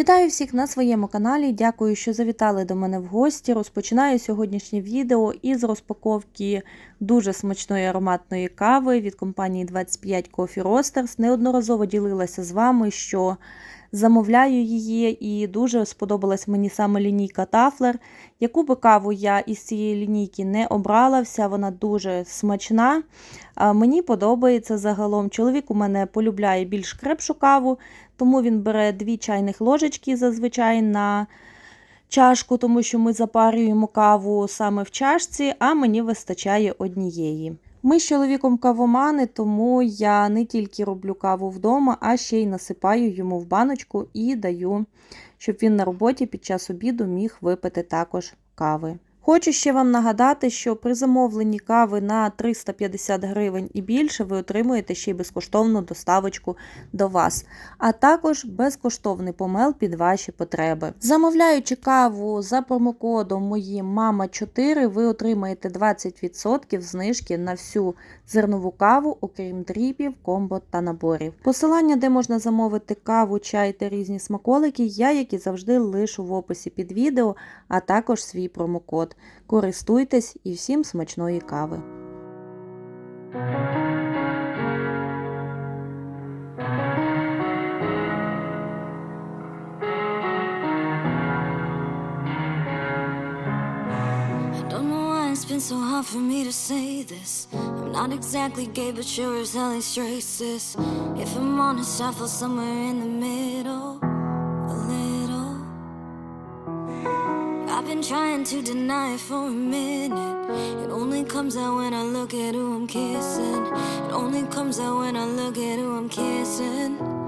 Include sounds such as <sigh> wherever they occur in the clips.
Вітаю всіх на своєму каналі. Дякую, що завітали до мене в гості. Розпочинаю сьогоднішнє відео із розпаковки дуже смачної ароматної кави від компанії 25 Coffee Roasters. Неодноразово ділилася з вами, що замовляю її, і дуже сподобалась мені саме лінійка Тафлер. Яку би каву я із цієї лінійки не обрала, вся вона дуже смачна. Мені подобається загалом. Чоловік у мене полюбляє більш крепшу каву, тому він бере дві чайних ложечки зазвичай на чашку, тому що ми запарюємо каву саме в чашці, а мені вистачає однієї. Ми з чоловіком кавомани, тому я не тільки роблю каву вдома, а ще й насипаю йому в баночку і даю, щоб він на роботі під час обіду міг випити також кави. Хочу ще вам нагадати, що при замовленні кави на 350 гривень і більше ви отримуєте ще й безкоштовну доставочку до вас, а також безкоштовний помел під ваші потреби. Замовляючи каву за промокодом моїм мама 4 ви отримаєте 20% знижки на всю зернову каву, окрім дрібів, комбо та наборів. Посилання, де можна замовити каву, чай та різні смаколики, я, як і завжди, лишу в описі під відео, а також свій промокод. Користуйтесь і всім смачної кави. For me to say this. I'm not exactly gay, but sure as hell ain't straight, sis. If I'm honest, I fall somewhere in the middle, a little. I've been trying to deny it for a minute. It only comes out when I look at who I'm kissing. It only comes out when I look at who I'm kissing, kissing.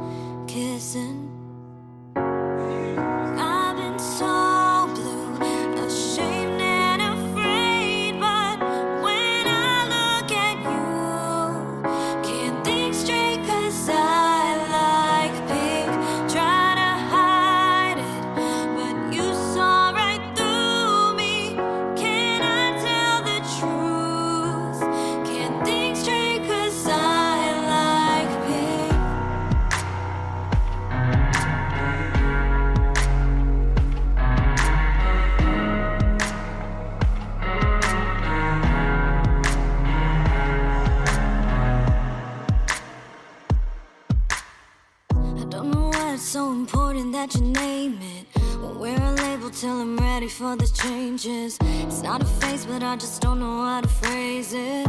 It's so important that you name it. A label till I'm ready for the changes. It's not a phase, but I just don't know how to phrase it.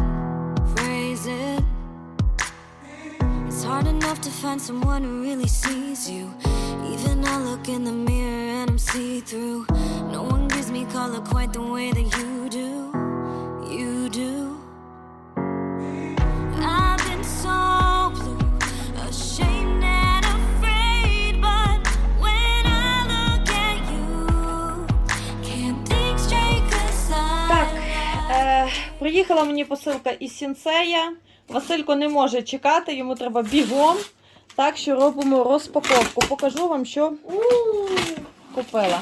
Phrase it. It's hard enough to find someone who really sees you. Even I look in the mirror and I'm see through. No one gives me color quite the way that. You Приїхала мені посилка із сінцея. Василько не може чекати, йому треба бігом. Так що робимо розпаковку. Покажу вам, що купила.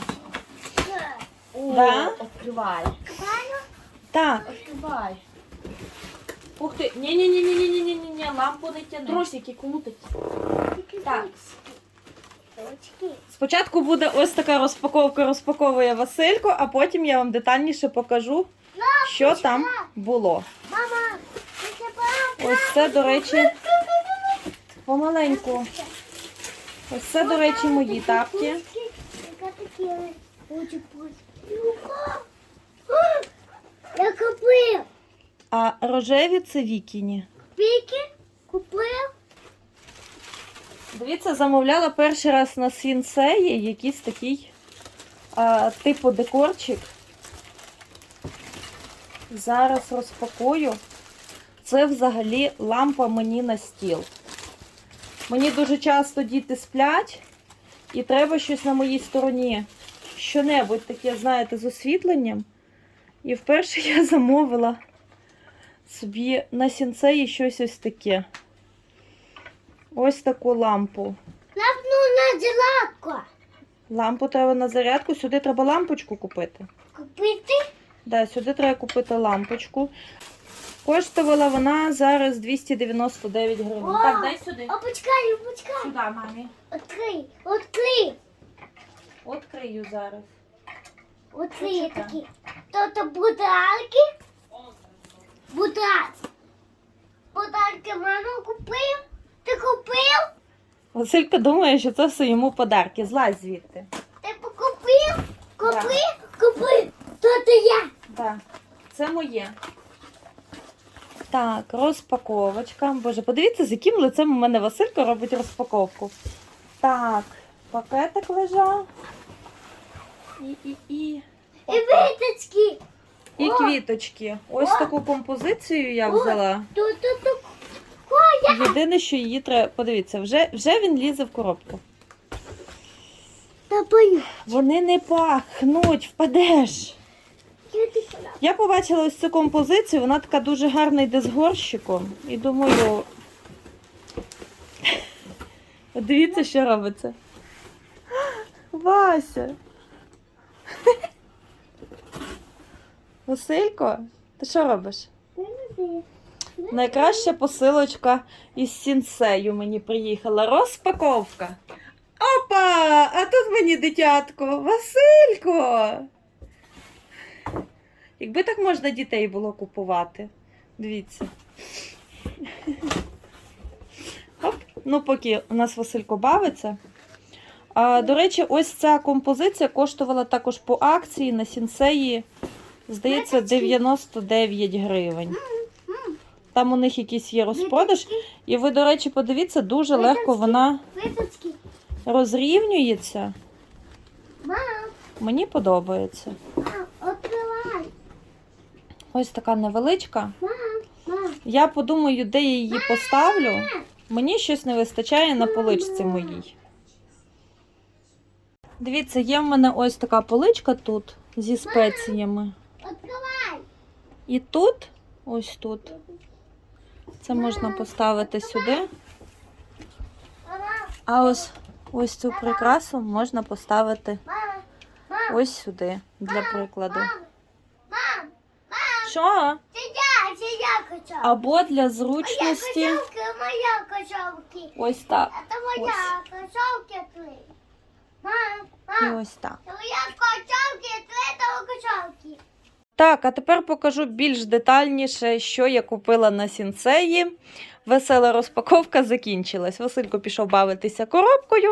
Да? Откривай. Так. Откривай. Ух ти. Ні-ні-ні-ні-ні-ні-ні-ні. Лампу не тяни. Трусики крутить. Так. Спочатку буде ось така розпаковка, розпаковує Василько, а потім я вам детальніше покажу що там було. Ось це, до речі, помаленьку. Ось це, до речі, мої тапки. Я купив. А рожеві це вікіні. Піки купив. Дивіться, замовляла перший раз на Сінсеї якийсь такий а, типу декорчик. Зараз розпакую. Це взагалі лампа мені на стіл. Мені дуже часто діти сплять, і треба щось на моїй стороні. Що-небудь таке, знаєте, з освітленням. І вперше я <laughs> замовила собі на сінцеї щось ось таке. Ось таку лампу. Лапну на зеладку. Лампу треба на зарядку. Сюди треба лампочку купити. Купити? Да, сюди треба купити лампочку. Коштувала вона зараз 299 гривень. О! Так, дай сюди. Опачкай, опачкай. Сюди, мамі. Открий, открий. відкрию зараз. Почекай. такі. То бударки. Бударки. Бударки мама купив. Ти купив? Василько думає, що це все йому подарки. Злазь звідти. Ти покупив? Купив? Купив. То то я. Так, це моє. Так, розпаковочка. Боже, подивіться, з яким лицем у мене Василько робить розпаковку. Так, пакетик лежав. І, і, і. І виточки. І О! квіточки. Ось О! таку композицію я взяла. Тут, тут, тут. Єдине, що її треба. Подивіться, вже, вже він лізе в коробку. Та. Вони не пахнуть, впадеш. Я побачила ось цю композицію, вона така дуже гарна йде з горщиком. І думаю. <laughs> Дивіться, що робиться. <gasps> Вася. <laughs> Василько, ти що робиш? Найкраща посилочка із сінсею мені приїхала. Розпаковка. Опа! А тут мені дитятко. Василько. Якби так можна дітей було купувати. Дивіться. Оп. Ну, поки у нас Василько бавиться. А, до речі, ось ця композиція коштувала також по акції на сінсеї, здається, 99 гривень. Там у них якийсь є розпродаж. І ви, до речі, подивіться, дуже легко вона розрівнюється. Мені подобається. Ось така невеличка. Я подумаю, де я її поставлю. Мені щось не вистачає на поличці моїй. Дивіться, є в мене ось така поличка тут зі спеціями. І тут, ось тут, це можна поставити сюди. А ось ось цю прикрасу можна поставити ось сюди, для прикладу. Мам, мам, мам. Що? Це я, це я качав. Або для Моя зручності. моя качалки. Ось так. Це моя качалка три. Мам, І ось так. це моя качалки, три того качалки. Так, а тепер покажу більш детальніше, що я купила на сінцеї. Весела розпаковка закінчилась. Василько пішов бавитися коробкою.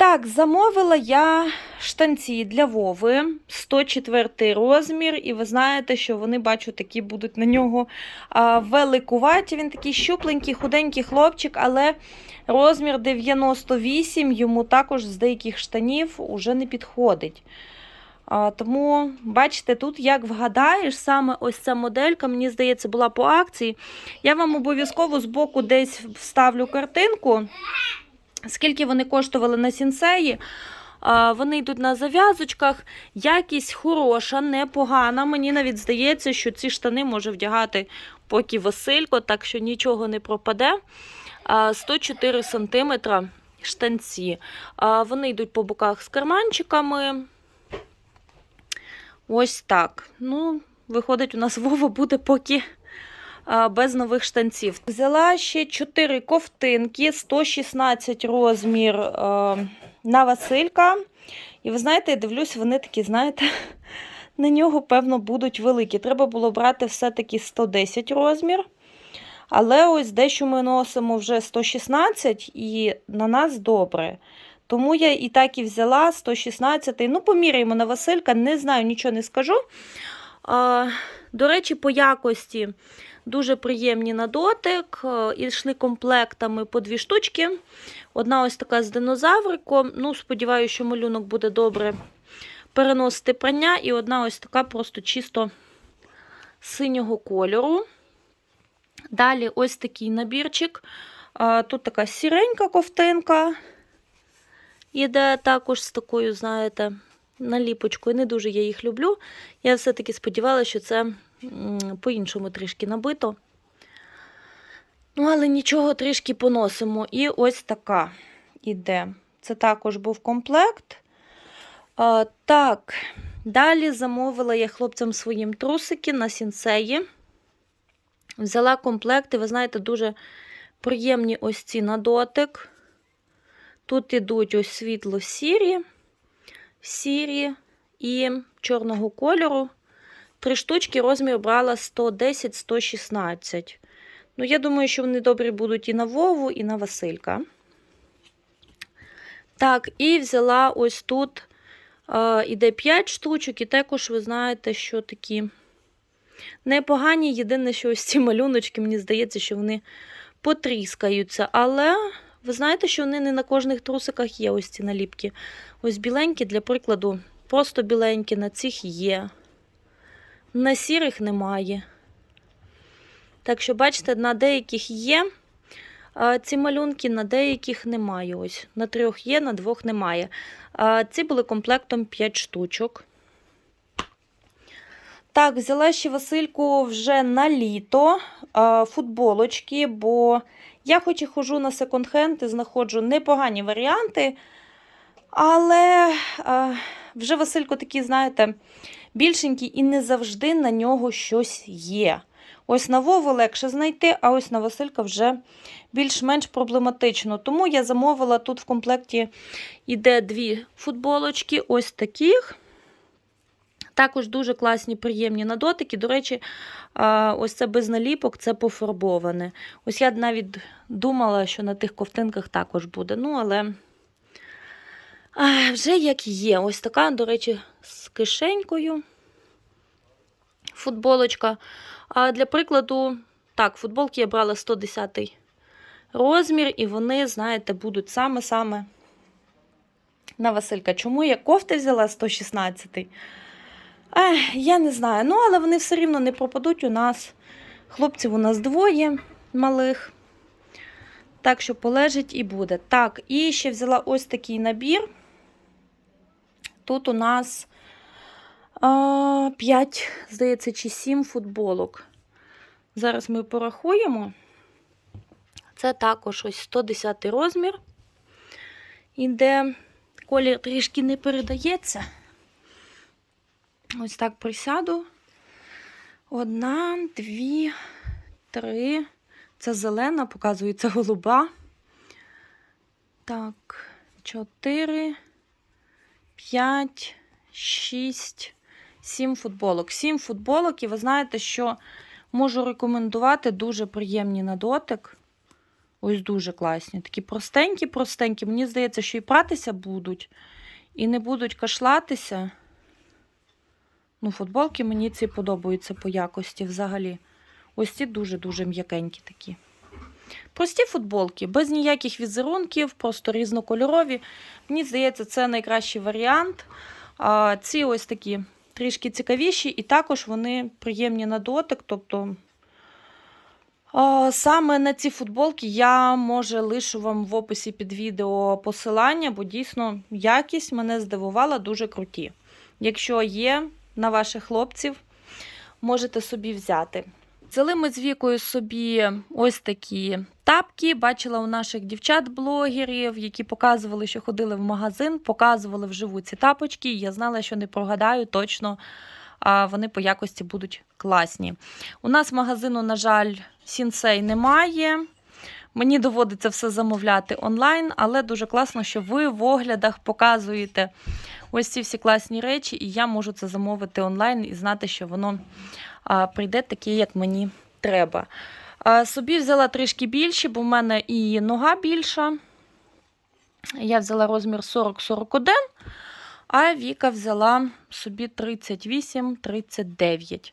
Так, замовила я штанці для Вови 104 розмір, і ви знаєте, що вони, бачу, такі будуть на нього а, великуваті. Він такий щупленький, худенький хлопчик, але розмір 98 йому також з деяких штанів уже не підходить. А, тому, бачите, тут як вгадаєш, саме ось ця моделька, мені здається, була по акції. Я вам обов'язково збоку десь вставлю картинку, скільки вони коштували на сінсеї. Вони йдуть на зав'язочках. Якість хороша, непогана. Мені навіть здається, що ці штани може вдягати поки Василько, так що нічого не пропаде. 104 см штанці. Вони йдуть по боках з карманчиками. Ось так. Ну, виходить, у нас <laughs> Вова буде поки без нових штанців. Взяла ще 4 ковтинки, 116 розмір на Василька. І ви знаєте, я дивлюсь, вони такі, знаєте, <laughs> на нього, певно, будуть великі. Треба було брати все-таки 110 розмір. Але ось дещо ми носимо вже 116 і на нас добре. Тому я і так і взяла 116. Ну, поміряємо на Василька, не знаю, нічого не скажу. А, до речі, по якості дуже приємні на дотик. Е, І йшли комплектами по дві штучки. Одна ось така з динозавриком. Ну, сподіваюся, що малюнок буде добре переносити прання. І одна ось така просто чисто синього кольору. Далі ось такий набірчик. Тут така сіренька ковтинка. Іде також з такою, знаєте, наліпочкою. Не дуже я їх люблю. Я все-таки сподівалася, що це по-іншому трішки набито. Ну, але нічого трішки поносимо. І ось така іде. Це також був комплект. А, так, далі замовила я хлопцям своїм трусики на сінсеї. Взяла комплекти, ви знаєте, дуже приємні ось ці на дотик. Тут ідуть ось світло-сірі. Сірі і чорного кольору. Три штучки розмір брала 110-116. Ну, я думаю, що вони добрі будуть і на Вову, і на Василька. Так, і взяла ось тут е, іде 5 штучок, і також ви знаєте, що такі непогані. Єдине, що ось ці малюночки, мені здається, що вони потріскаються. Але ви знаєте, що вони не на кожних трусиках є ось ці наліпки. Ось біленькі, для прикладу, просто біленькі, на цих є. На сірих немає. Так що, бачите, на деяких є ці малюнки, на деяких немає. Ось. На трьох є, на двох немає. Ці були комплектом 5 штучок. Так, взяла ще Васильку вже на літо а, футболочки, бо я хоч і ходжу на секонд-хенд і знаходжу непогані варіанти. Але а, вже Василько такий, знаєте, більшенький і не завжди на нього щось є. Ось на Вову легше знайти, а ось на Василька вже більш-менш проблематично. Тому я замовила тут в комплекті іде дві футболочки, ось таких. Також дуже класні, приємні на дотики. До речі, ось це без наліпок, це пофарбоване. Ось я навіть думала, що на тих ковтинках також буде. Ну, але вже як є. Ось така, до речі, з кишенькою футболочка. А для прикладу, так, футболки я брала 110 розмір, і вони, знаєте, будуть саме-саме на Василька. Чому я кофти взяла 116? Ех, я не знаю. Ну, але вони все рівно не пропадуть у нас. Хлопців у нас двоє малих. Так що полежить і буде. Так, і ще взяла ось такий набір. Тут у нас а, 5, здається, чи 7 футболок. Зараз ми порахуємо. Це також ось 110 розмір. Іде колір трішки не передається. Ось так присяду. Одна, дві, три. Це зелена, показується голуба. Так, чотири, п'ять, шість, сім футболок. Сім футболок, і ви знаєте, що можу рекомендувати дуже приємні на дотик. Ось дуже класні. Такі простенькі, простенькі. Мені здається, що і пратися будуть, і не будуть кашлатися. Ну, футболки мені ці подобаються по якості взагалі. Ось ці дуже-дуже м'якенькі такі. Прості футболки, без ніяких візерунків, просто різнокольорові. Мені здається, це найкращий варіант. А, ці ось такі трішки цікавіші, і також вони приємні на дотик. Тобто, саме на ці футболки я, може, лишу вам в описі під відео посилання, бо дійсно якість мене здивувала дуже круті. Якщо є на ваших хлопців, можете собі взяти. Взяли ми з вікою собі ось такі тапки. Бачила у наших дівчат-блогерів, які показували, що ходили в магазин, показували вживу ці тапочки. І я знала, що не прогадаю точно, а вони по якості будуть класні. У нас магазину, на жаль, сінсей немає. Мені доводиться все замовляти онлайн, але дуже класно, що ви в оглядах показуєте ось ці всі класні речі, і я можу це замовити онлайн і знати, що воно прийде таке, як мені треба. Собі взяла трішки більше, бо в мене і нога більша. Я взяла розмір 40-41, а Віка взяла собі 38-39.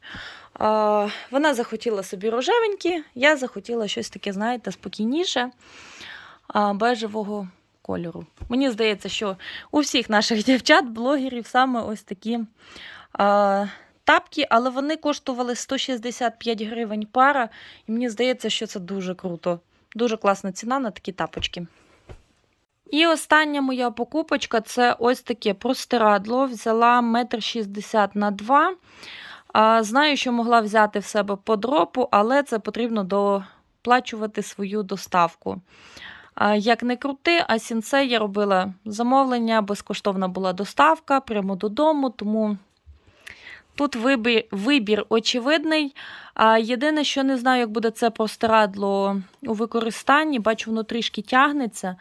Вона захотіла собі рожевенькі, я захотіла щось таке, знаєте, спокійніше, бежевого кольору. Мені здається, що у всіх наших дівчат, блогерів, саме ось такі тапки, але вони коштували 165 гривень пара, і мені здається, що це дуже круто. Дуже класна ціна на такі тапочки. І остання моя покупочка це ось таке простирадло. Взяла 1,60 м на 2 а, Знаю, що могла взяти в себе по дропу, але це потрібно доплачувати свою доставку. Як не крути, а сінце я робила замовлення, безкоштовна була доставка прямо додому, тому тут вибір, вибір очевидний. А Єдине, що не знаю, як буде це простирадло у використанні, бачу, воно трішки тягнеться.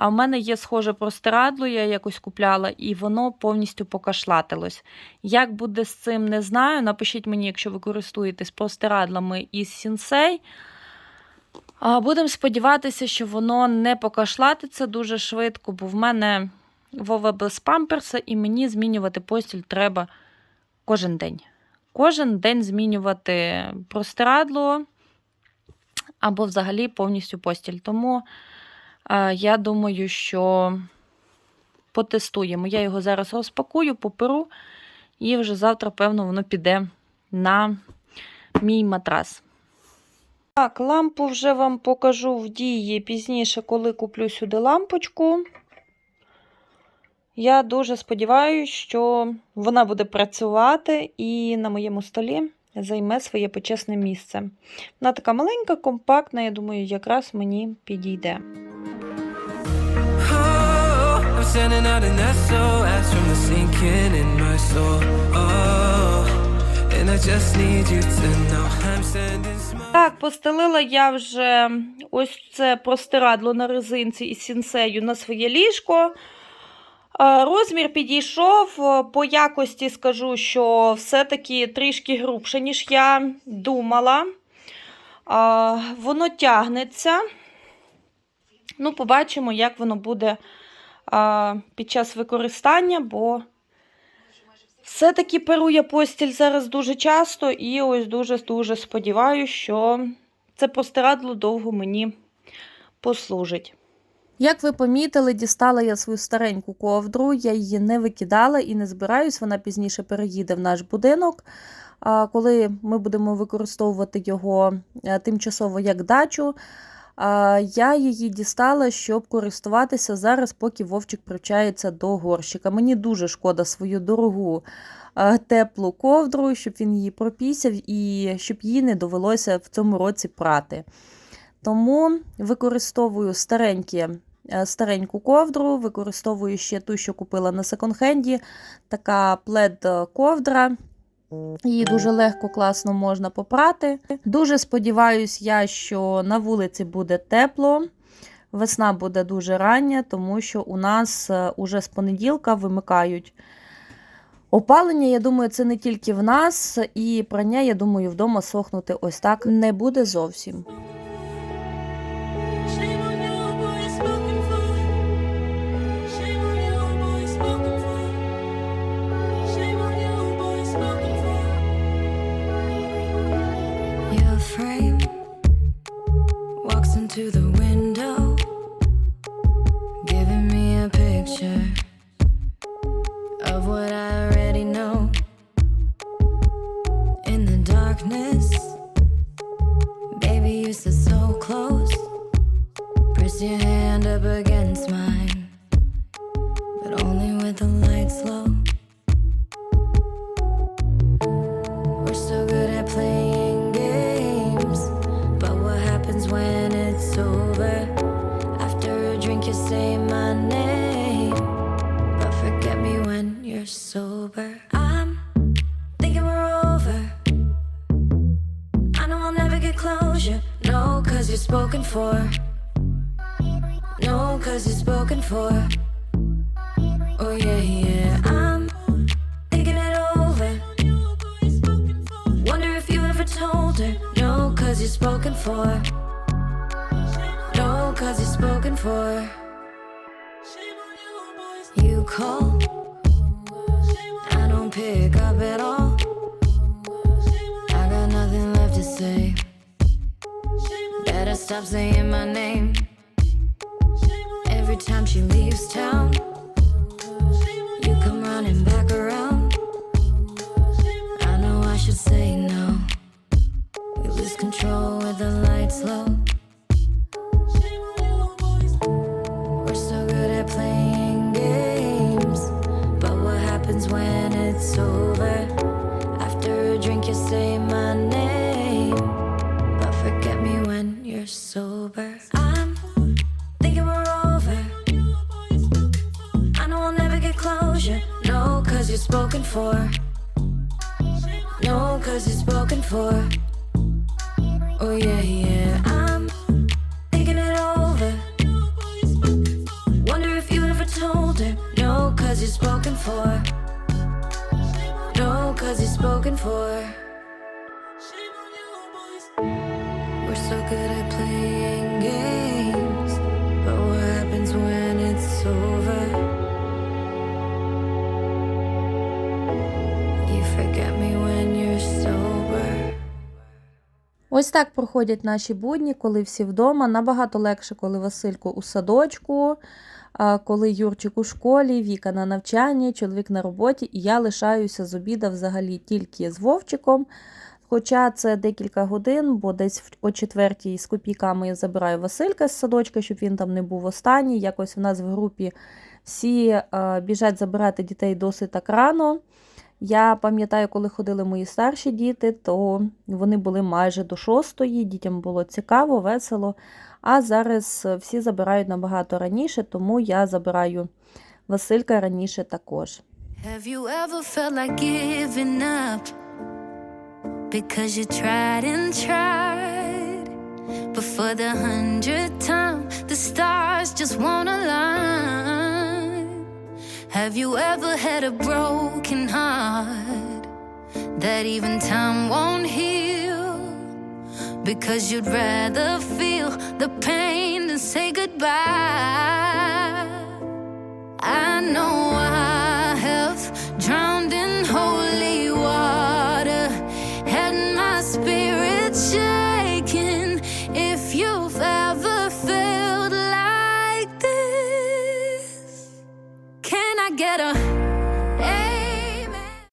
А в мене є схоже простирадло, я якось купляла, і воно повністю покашлатилось. Як буде з цим, не знаю. Напишіть мені, якщо ви користуєтесь простирадлами із Сінсей. Будемо сподіватися, що воно не покашлатиться дуже швидко, бо в мене Вова без памперса, і мені змінювати постіль треба кожен день. Кожен день змінювати простирадло або взагалі повністю постіль. Тому я думаю, що потестуємо. Я його зараз розпакую, поперу, і вже завтра, певно, воно піде на мій матрас. Так, лампу вже вам покажу в дії пізніше, коли куплю сюди лампочку. Я дуже сподіваюся, що вона буде працювати і на моєму столі займе своє почесне місце. Вона така маленька, компактна, я думаю, якраз мені підійде. Oh. Oh. Так, постелила я вже ось це простирадло на резинці із сінсею на своє ліжко. Е, Розмір підійшов. Е, По якості скажу, що все-таки трішки грубше, ніж я думала. Е, Воно тягнеться. Ну, побачимо, як воно буде під час використання, бо все-таки перу я постіль зараз дуже часто, і ось дуже-дуже сподіваюся, що це простирадло довго мені послужить. Як ви помітили, дістала я свою стареньку ковдру, я її не викидала і не збираюсь, вона пізніше переїде в наш будинок. Коли ми будемо використовувати його е, тимчасово як дачу, я її дістала, щоб користуватися зараз, поки вовчик привчається до горщика. Мені дуже шкода свою дорогу е, теплу ковдру, щоб він її пропісяв і щоб їй не довелося в цьому році прати. Тому використовую старенькі, стареньку ковдру, використовую ще ту, що купила на секонд-хенді, така плед-ковдра. Її дуже легко, класно можна попрати. Дуже сподіваюся, я, що на вулиці буде тепло. Весна буде дуже рання, тому що у нас е, уже з понеділка вимикають опалення. Я думаю, це не тільки в нас, і прання, я думаю, вдома сохнути ось так не буде зовсім. Stop saying my name. Every time she leaves town, Cause you cause you're spoken for. No, cause you're spoken for. Oh, yeah, yeah. I'm thinking it over. Wonder if you ever told her. No, cause you're spoken for. No, cause you're spoken for. We're so good at Ось так проходять наші будні, коли всі вдома. Набагато легше, коли Василько у садочку, коли Юрчик у школі, Віка на навчанні, чоловік на роботі, і я лишаюся з обіда взагалі тільки з Вовчиком. Хоча це декілька годин, бо десь в- о четвертій з копійками я забираю Василька з садочка, щоб він там не був останній. Якось у нас в групі всі біжать забирати дітей досить так рано. Я пам'ятаю, коли ходили мої старші діти, то вони були майже до шостої, дітям було цікаво, весело. А зараз всі забирають набагато раніше, тому я забираю Василька раніше також. Have you ever felt like giving up? Because you tried and tried. But for the hundredth time, the stars just won't align. Have you ever had a broken heart that even time won't heal? Because you'd rather feel the pain than say goodbye. I know get her.